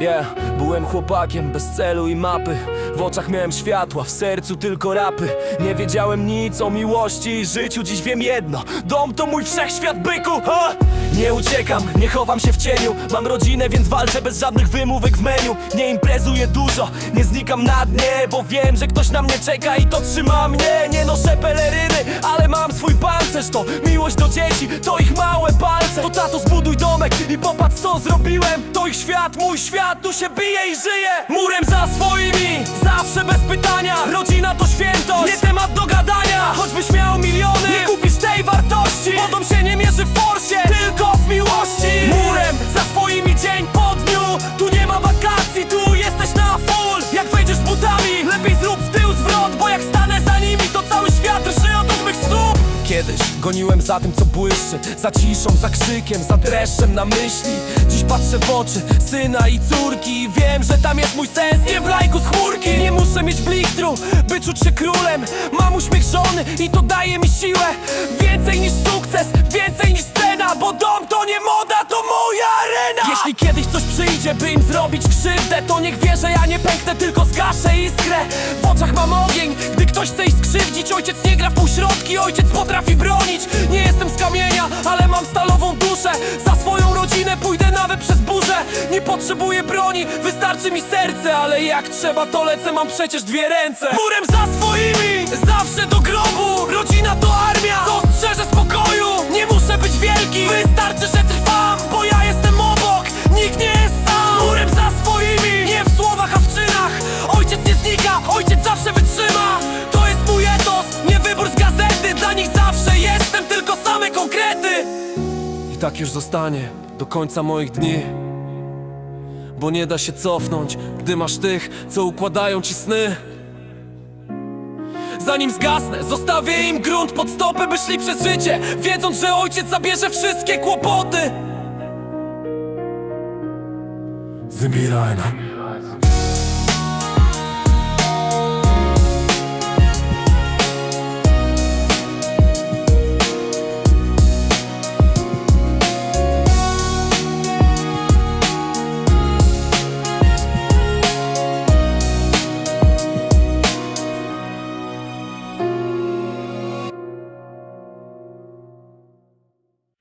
Yeah, byłem chłopakiem bez celu i mapy. W oczach miałem światła, w sercu tylko rapy. Nie wiedziałem nic o miłości i życiu Dziś wiem jedno, dom to mój wszechświat byku ha! Nie uciekam, nie chowam się w cieniu. Mam rodzinę, więc walczę bez żadnych wymówek w menu. Nie imprezuję dużo, nie znikam na dnie Bo wiem, że ktoś na mnie czeka i to trzyma mnie. Nie noszę peleryny, ale mam swój pancerz To? Miłość do dzieci, to ich małe palce. To tato zbuduj domek i popatrz co zrobiłem. To ich świat, mój świat, tu się bije i żyje. Murem za swoimi, goniłem za tym, co błyszczy Za ciszą, za krzykiem, za dreszczem na myśli. Dziś patrzę w oczy syna i córki I wiem, że tam jest mój sens, nie w lajku z chmurki. Nie muszę mieć blichtru, by czuć się królem. Mam uśmiech żony i to daje mi siłę. Więcej niż sukces, więcej niż przyjdzie, by im zrobić krzywdę To niech wie, że ja nie pęknę, tylko zgaszę iskrę. W oczach mam ogień, gdy ktoś chce ich skrzywdzić. Ojciec nie gra w półśrodki, ojciec potrafi bronić. Nie jestem z kamienia, ale mam stalową duszę. Za swoją rodzinę pójdę nawet przez burzę. Nie potrzebuję broni, wystarczy mi serce Ale jak trzeba to lecę, mam przecież dwie ręce. Murem za swoimi, zawsze do grobu tak już zostanie do końca moich dni. Bo nie da się cofnąć, gdy masz tych, co układają ci sny. Zanim zgasnę, zostawię im grunt pod stopy, by szli przez życie Wiedząc, że ojciec zabierze wszystkie kłopoty. Zbierajna